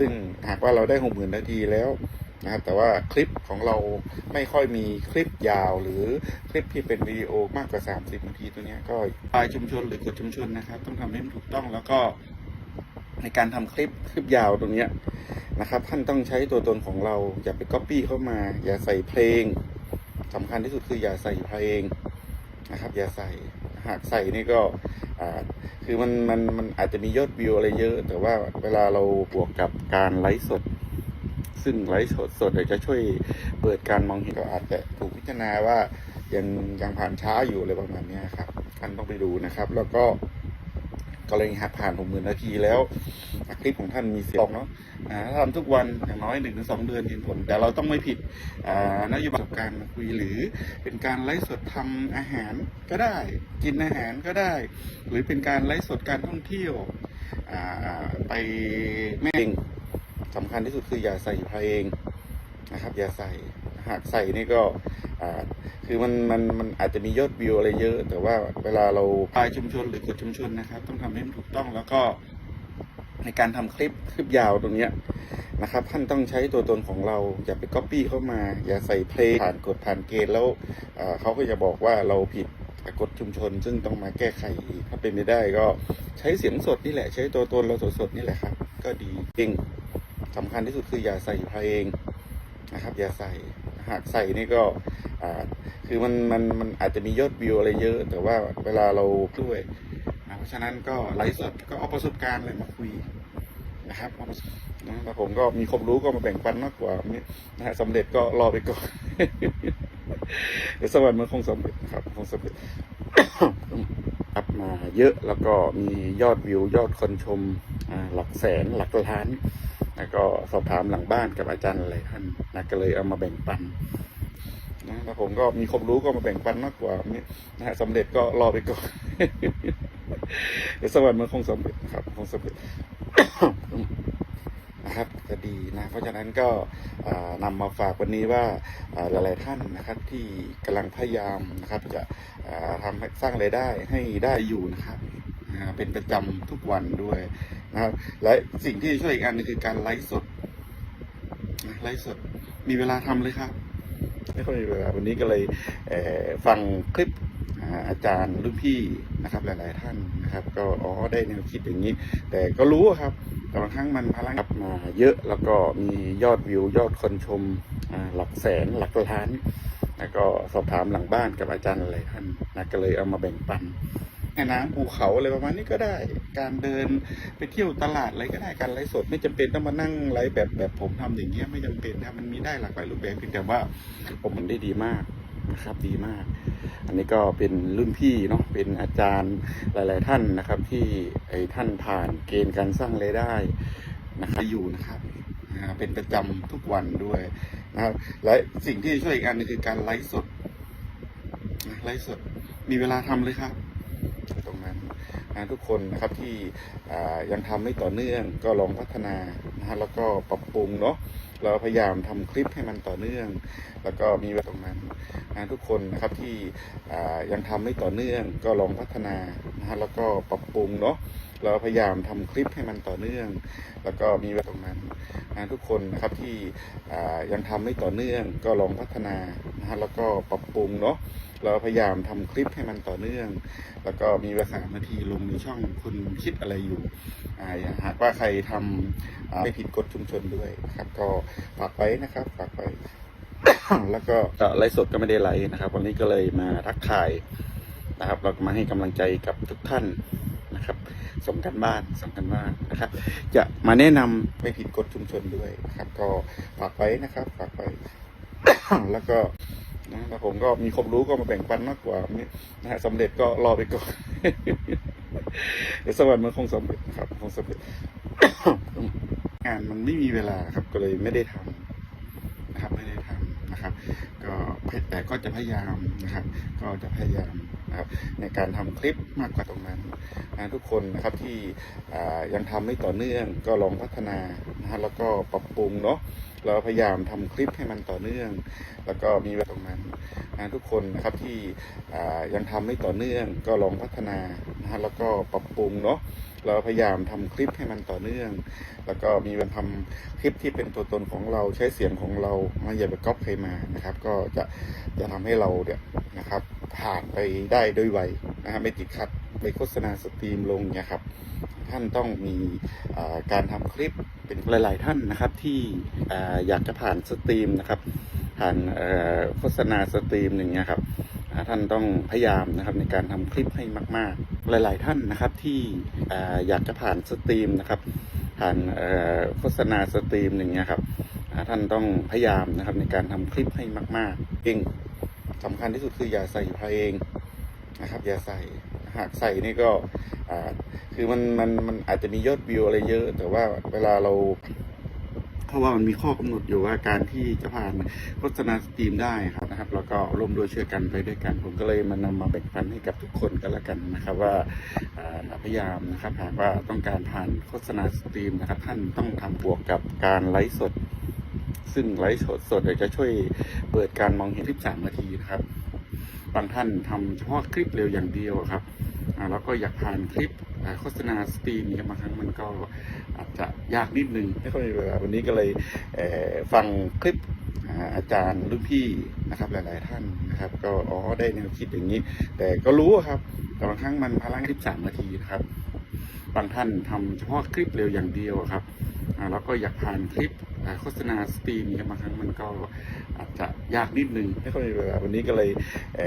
ซึ่งหากว่าเราได้หกหมื่นนาทีแล้วนะครับแต่ว่าคลิปของเราไม่ค่อยมีคลิปยาวหรือคลิปที่เป็นวิดีโอมากกว่า 30นาทีตัวนี้ก็ปลายชุมชนหรือกฎชุมชนนะครับ ต้องทำให้มันถูกต้องแล้วก็ในการทำคลิปคลิปยาวตรงนี้นะครับ ท่านต้องใช้ตัวตนของเรา อย่าไปก๊อปปี้เข้ามา อย่าใส่เพลงสำคัญที่สุดคืออย่าใส่เพลงนะครับ อย่าใส่ หากใส่นี่ก็คือมันมันมันอาจจะมียอดวิวอะไรเยอะ แต่ว่าเวลาเราบวกกับการไลฟ์สด ซึ่งไลฟ์สดสดอาจจะช่วยเปิดการมองเห็นก็อาจจะถูกพิจารณาว่ายังยังผ่านช้าอยู่อะไรประมาณนี้ครับท่านต้องไปดูนะครับ แล้วก็ กรณีหากผ่านหกหมื่นนาทีแล้วคลิปของท่านมีเสียงเนาะทำทุกวันอย่างน้อยหนึ่งถึงสองเดือนเห็นผล แต่เราต้องไม่ผิดนโยบายการคุยหรือเป็นการไลฟ์สดทำอาหารก็ได้ กินอาหารก็ได้ หรือเป็นการไลฟ์สดการท่องเที่ยวไปแม่เองสำคัญที่สุดคืออย่าใส่เพลงนะครับ อย่าใส่หากใส่นี่ก็ อ่าคือมันมันมันอาจจะมียอดวิวอะไรเยอะ แต่ว่าเวลาเราปลายชุมชนหรือกฎชุมชนนะครับ ต้องทำให้มันถูกต้องแล้วก็ในการทำคลิปคลิปยาวตรงเนี้ยนะครับ ท่านต้องใช้ตัวตนของเรา อย่าไปก๊อปปี้เข้ามา อย่าใส่เพลงผ่านกฎผ่านเกณฑ์แล้วเขาก็จะบอกว่าเราผิดกฎชุมชน ซึ่งต้องมาแก้ไขอีกถ้าเป็นไม่ได้ก็ใช้เสียงสดนี่แหละ ใช้ตัวตนเราสดๆนี่แหละครับ ก็ดีจริงสำคัญที่สุดคืออย่าใส่เพลงนะครับ อย่าใส่หากใส่นี่ก็ อ่าคือมันมันมันอาจจะมียอดวิวอะไรเยอะ แต่ว่าเวลาเราด้วยนะเพราะฉะนั้นก็ไลฟ์สดก็เอาประสบการณ์อะไรมาคุยนะครับเอาประสบนะแต่ผมก็มีความรู้ก็มาแบ่งปันมากกว่านี่นะฮะสำเร็จก็รอไปก่อนเดี๋ยวสักวันมันคงสำเร็จครับคงสำเร็จอัพมาเยอะแล้วก็มียอดวิวยอดคนชมหลักแสนหลักล้าน แล้วก็สอบถามหลังบ้านกับอาจารย์หลายท่านนะก็เลยเอามาแบ่งปัน นะแล้วผมก็มีความรู้ก็มาแบ่งปันมากกว่านี่นะฮะสำเร็จก็รอไปก่อนเดี๋ยวสักวันมันคงสำเร็จนะครับคงสำเร็จนะครับจะดีนะ เพราะฉะนั้นก็อ่านำมาฝากวันนี้ว่าหลาย ๆ ท่านนะครับที่กำลังพยายามนะครับจะอ่าทำสร้างรายได้ให้ได้อยู่นะครับเป็นประจำทุกวันด้วยนะครับและสิ่งที่ช่วยอีกอันนึงคือการไลฟ์สดไลฟ์สดมีเวลาทำเลยครับ ไม่ค่อยมีเวลาวันนี้ก็เลยเฟังคลิปอาจารย์รุ่นพี่นะครับหลายๆท่านนะครับ ก็อ๋อได้แนวคิดอย่างนี้ แต่ก็รู้ครับแต่บางครั้งมันพลังกลับมาเยอะแล้วก็มียอดวิวยอดคนชมหลักแสนหลักล้าน แล้วก็สอบถามหลังบ้านกับอาจารย์หลายท่านนะก็เลยเอามาแบ่งปัน แม่น้ำภูเขาอะไรประมาณนี้ก็ได้ การเดินไปเที่ยวตลาดอะไรก็ได้การไลฟ์สด ไม่จำเป็นต้องมานั่งไลฟ์แบบแบบผมทำอย่างเงี้ยไม่จำเป็นครับมันมีได้หลากหลายรูปแบบเพียงแต่ว่าผมมันได้ดีมากนะครับดีมาก อันนี้ก็เป็นรุ่นพี่เนาะเป็นอาจารย์หลาย ๆ ท่านนะครับ ที่ไอ้ท่านผ่านเกณฑ์การสร้างรายได้นะครับอยู่นะครับเป็นประจำทุกวันด้วยนะครับและสิ่งที่ช่วยอีกอันนึงคือการไลฟ์สดไลฟ์สดมีเวลาทำเลยครับ นทุกคนนะครับที่ยังทำไม่ต่อเนื่องก็ลองพัฒนานะฮะแล้วก็ปรับปรุงเนาะเราพยายามทำคลิปให้มันต่อเนื่อง แล้วก็มีไว้ตรงนั้นนะทุกคนนะครับที่ยังทำไม่ต่อเนื่องก็ลองพัฒนานะฮะแล้วก็ปรับปรุงเนาะ เราพยายามทำคลิปให้มันต่อเนื่อง แล้วก็มีไว้ตรงนั้นนะทุกคนนะครับที่ยังทำไม่ต่อเนื่อง ก็ลองพัฒนานะฮะแล้วก็ปรับปรุงเนาะเราพยายามทำคลิปให้มันต่อเนื่อง แล้วก็มีเวลาสามนาทีลงในช่องคุณคิดอะไรอยู่อ่าหากว่าใครทำอ่าไม่ผิดกฎชุมชนด้วยนะครับ ก็ฝากไว้นะครับฝากไว้แล้วก็ไลฟ์สดก็ไม่ได้ไลฟ์นะครับ วันนี้ก็เลยมาทักทายนะครับ เราก็มาให้กำลังใจกับทุกท่าน นะครับส่งกันบ้านส่งกันบ้านนะครับ จะมาแนะนำไม่ผิดกฎชุมชนด้วยนะครับ ก็ฝากไว้นะครับฝากไว้แล้วก็นะแล้วผมก็มีความรู้ก็มาแบ่งปันมากกว่านี่นะฮะสำเร็จก็รอไปก่อนเดี๋ยวสักวันมันคงสำเร็จครับคงสำเร็จงานมันไม่มีเวลาครับก็เลยไม่ได้ทำนะครับไม่ได้ทำนะครับ แต่ก็จะพยายามนะครับ ก็จะพยายามนะครับในการทำคลิปมากกว่าตรงนั้นนะทุกคนนะครับที่ยังทำไม่ต่อเนื่องก็ลองพัฒนานะฮะแล้วก็ปรับปรุงเนาะเราพยายามทำคลิปให้มันต่อเนื่อง แล้วก็มีไว้ตรงนั้นนะทุกคนนะครับที่ยังทำไม่ต่อเนื่องก็ลองพัฒนานะฮะแล้วก็ปรับปรุงเนาะ เราพยายามทำคลิปให้มันต่อเนื่อง แล้วก็มีการทำคลิปที่เป็นตัวตนของเราใช้เสียงของเราไม่อย่าไปก๊อปใครมานะครับ ก็จะจะทำให้เราเนี่ยนะครับผ่านไปได้โดยไวนะฮะไม่ติดขัดไปโฆษณาสตรีมลงเนี่ยครับท่านต้องมีการทำคลิปเป็นหลาย ๆ ท่านนะครับที่ออยากจะผ่านสตรีมนะครับผ่านโฆษณาสตรีมอย่งเงี้ยครับ ท่านต้องพยายามนะครับในการทำคลิปให้มาก ๆ หลาย ๆ ท่านนะครับที่ออยากจะผ่านสตรีมนะครับผ่านโฆษณาสตรีมอย่างเงี้ยครับท่านต้องพยายามนะครับในการทำคลิปให้มาก ๆ เองสำคัญที่สุดคืออย่าใส่เพลงนะครับอย่าใส่หากใส่นี่ก็คือมันมันมันอาจจะมียอดวิวอะไรเยอะ แต่ว่าเวลาเรา เพราะว่ามันมีข้อกำหนดอยู่ว่าการที่จะผ่านโฆษณาสตรีมได้ครับนะครับ แล้วก็ร่วมด้วยช่วยกันไปด้วยกัน ผมก็เลยมานำมาแบ่งปันให้กับทุกคนกันละกันนะครับว่าพยายามนะครับหากว่าต้องการผ่านโฆษณาสตรีมนะครับ ท่านต้องทำบวกกับการไลฟ์สด ซึ่งไลฟ์สดสดจะช่วยเปิดการมองเห็นคลิปสามนาทีนะครับบางท่านทำเฉพาะคลิปเร็วอย่างเดียวครับแล้วก็อยากผ่านคลิปโฆษณาสตรีมเนี่ยบางครั้งมันก็ อาจจะยากนิดนึงไม่ค่อยมีเวลาวันนี้ก็เลยเฟังคลิปอาจารย์รุ่นพี่นะครับหลาย ๆ ท่านนะครับ ก็อ๋อได้แนวคิดอย่างนี้ แต่ก็รู้ครับแต่บางครั้งมันพลังคลิปสามนาทีนะครับบางท่านทำเฉพาะคลิปเร็วอย่างเดียวครับแล้วก็อยากผ่านคลิปโฆษณาสตรีมบางครั้งมันก็อาจจะยากนิดนึงไม่ค่อยมีเวลาวันนี้ก็เลยเ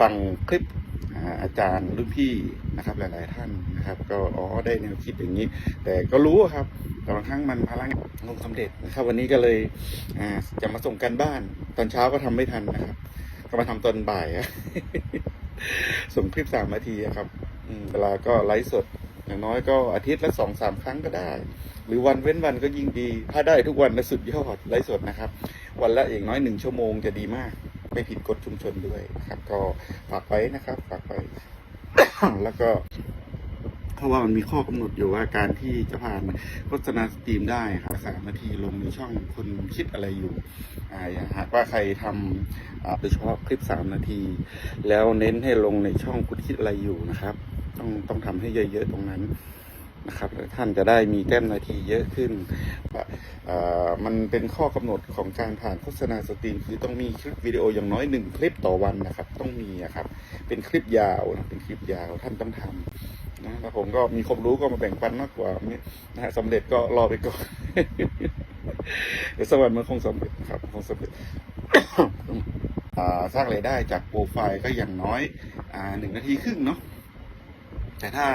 ฟังคลิป อาจารย์รุ่นพี่นะครับหลาย ๆ ท่านนะครับ ก็อ๋อได้แนวคิดอย่างนี้ แต่ก็รู้ครับแต่บางครั้งมันพลังลงสำเร็จนะครับ วันนี้ก็เลยจะมาส่งกันบ้าน ตอนเช้าก็ทำไม่ทันนะครับ ก็มาทำตอนบ่ายส่งคลิปสามนาทีครับเวลาก็ไลฟ์สด อย่างน้อยก็อาทิตย์ละสองสามครั้งก็ได้ หรือวันเว้นวันก็ยิ่งดี ถ้าได้ทุกวันนะสุดยอดไลฟ์สดนะครับ วันละอย่างน้อยหนึ่งชั่วโมงจะดีมาก ไม่ผิดกฎชุมชนด้วยนะครับ ก็ฝากไว้นะครับฝากไว้ แล้วก็เพราะว่ามันมีข้อกำหนดอยู่ว่าการที่จะผ่านโฆษณาสตรีมได้ครับสามนาทีลงในช่องคนคิดอะไรอยู่อ่าอย่างหากว่าใครทำอ่าโดยเฉพาะคลิปสามนาที แล้วเน้นให้ลงในช่องคุณคิดอะไรอยู่นะครับ ต้องต้องทำให้เยอะๆตรงนั้น นะครับท่านจะได้มีแต้มนาทีเยอะขึ้น มันเป็นข้อกำหนดของการผ่านโฆษณาสตรีมคือต้องมีคลิปวิดีโออย่างน้อยหนึ่งคลิปต่อวันนะครับ ต้องมีอะครับ เป็นคลิปยาวนะเป็นคลิปยาวท่านต้องทำนะแล้วผมก็มีความรู้ก็มาแบ่งปันมากกว่านะฮะสำเร็จก็รอไปก่อนเดี๋ยวสักวันมันคงสำเร็จครับคงสำเร็จสร้างรายได้จากโปรไฟล์ก็อย่างน้อยหนึ่งนาทีครึ่งเนาะ แต่ถ้า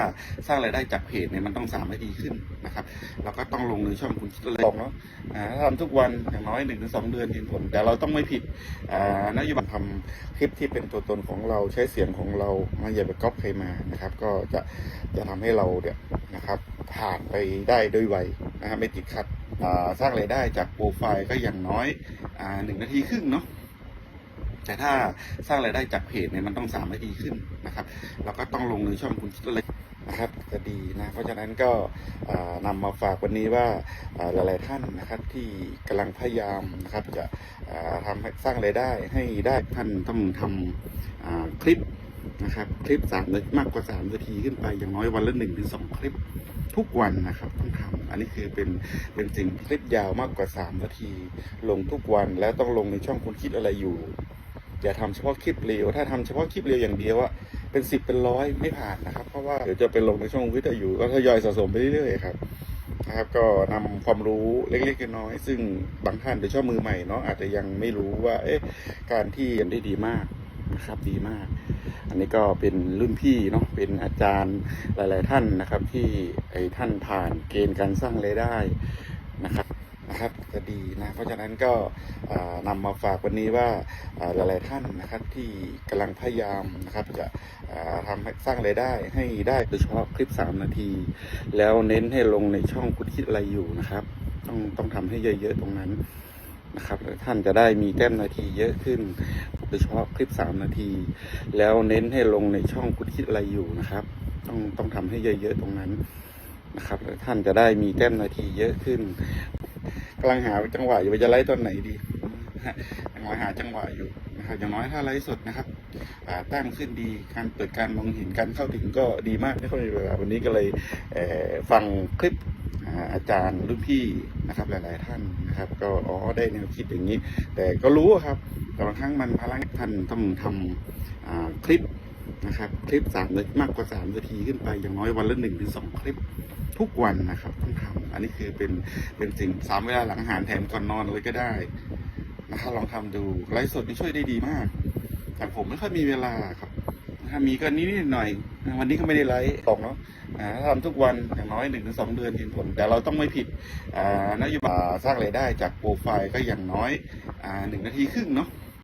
สร้างรายได้จากเพจเนี่ยมันต้องสามนาทีขึ้นนะครับแล้วก็ต้องลงในช่องคุณคิดอะไรบอกเนาะถ้าทำทุกวันอย่างน้อยหนึ่งถึงสองเดือนเห็นผล แต่เราต้องไม่ผิดนโยบายทำคลิปที่เป็นตัวตนของเราใช้เสียงของเราไม่อย่าไปก๊อปใครมานะครับ ก็จะจะทำให้เราเนี่ยนะครับผ่านไปได้โดยไวนะครับไม่ติดขัดสร้างรายได้จากโปรไฟล์ก็อย่างน้อยหนึ่งนาทีครึ่งเนาะ แต่ถ้าสร้างรายได้จากเพจเนี่ยมันต้องสามนาทีขึ้นนะครับ แล้วก็ต้องลงในช่องคุณคิดอะไรนะครับจะดีนะเพราะฉะนั้นก็อ่านำมาฝากวันนี้ว่าหลาย ๆ ท่านนะครับที่กำลังพยายามนะครับจะอ่าทำสร้างรายได้ให้ได้ท่านต้องทำอ่าคลิปนะครับคลิปสามนาทีมากกว่าสามนาทีขึ้นไปอย่างน้อยวันละหนึ่งถึงสองคลิปทุกวันนะครับต้องทำอันนี้คือเป็นเป็นสิ่งคลิปยาวมากกว่าสามนาที ลงทุกวันแล้วต้องลงในช่องคุณคิดอะไรอยู่ อย่าทำเฉพาะคลิปเร็วถ้าทำเฉพาะคลิปเร็วอย่างเดียวอะเป็นสิบเป็นร้อยไม่ผ่านนะครับ เพราะว่าเดี๋ยวจะไปลงในช่องวิทยุก็ทยอยสะสมไปเรื่อยๆครับนะครับก็นำความรู้เล็กๆน้อยๆซึ่งบางท่านโดยเฉพาะมือใหม่เนาะอาจจะยังไม่รู้ว่าเอ๊ะการที่เรียนได้ดีมากนะครับดีมาก อันนี้ก็เป็นรุ่นพี่เนาะเป็นอาจารย์หลาย ๆ ท่านนะครับ ที่ไอ้ท่านผ่านเกณฑ์การสร้างรายได้นะครับ นะครับจะดีนะ เพราะฉะนั้นก็อ่านำมาฝากวันนี้ว่าหลายๆท่านนะครับที่กำลังพยายามนะครับจะอ่าทำให้สร้างรายได้ให้ได้โดยเฉพาะคลิป 3 นาที แล้วเน้นให้ลงในช่องคุณคิดอะไรอยู่นะครับ ต้องต้องทำให้เยอะๆตรงนั้นนะครับท่านจะได้มีแต้มนาทีเยอะขึ้น โดยเฉพาะคลิป 3 นาที แล้วเน้นให้ลงในช่องคุณคิดอะไรอยู่นะครับ ต้องต้องทำให้เยอะๆตรงนั้นนะครับท่านจะได้มีแต้มนาทีเยอะขึ้น กำลังหาจังหวะอยู่ว่าจะไล่ตอนไหนดีกำลังหาจังหวะอยู่นะครับอย่างน้อยถ้าไลฟ์สดนะครับอ่าตั้งขึ้นดีการเปิดการมองเห็นการเข้าถึงก็ดีมากไม่ค่อยมีเวลาวันนี้ก็เลยเฟังคลิปอาจารย์รุ่นพี่นะครับหลาย ๆ ท่านนะครับ ก็อ๋อได้แนวคิดอย่างนี้ แต่ก็รู้ครับบางครั้งมันภาระท่านต้องทำอ่าคลิปนะครับ คลิปสามนามากกว่าสามนาทีขึ้นไปอย่างน้อยวันละหนึ่งถึงสองคลิป ทุกวันนะครับต้องทำอันนี้คือเป็นเป็นสิ่งสามเวลาหลังอาหารแถมก่อนนอนเลยก็ได้นะครับลองทำดูไลฟ์สดนี่ช่วยได้ดีมาก แต่ผมไม่ค่อยมีเวลาครับ ถ้ามีก็นิดหน่อย วันนี้ก็ไม่ได้ไลฟ์ตรงเนาะถ้าทำทุกวันอย่างน้อยหนึ่งถึงสองเดือนเห็นผล แต่เราต้องไม่ผิดนโยบายสร้างรายได้จากโปรไฟล์ก็อย่างน้อยหนึ่งนาทีครึ่งเนาะ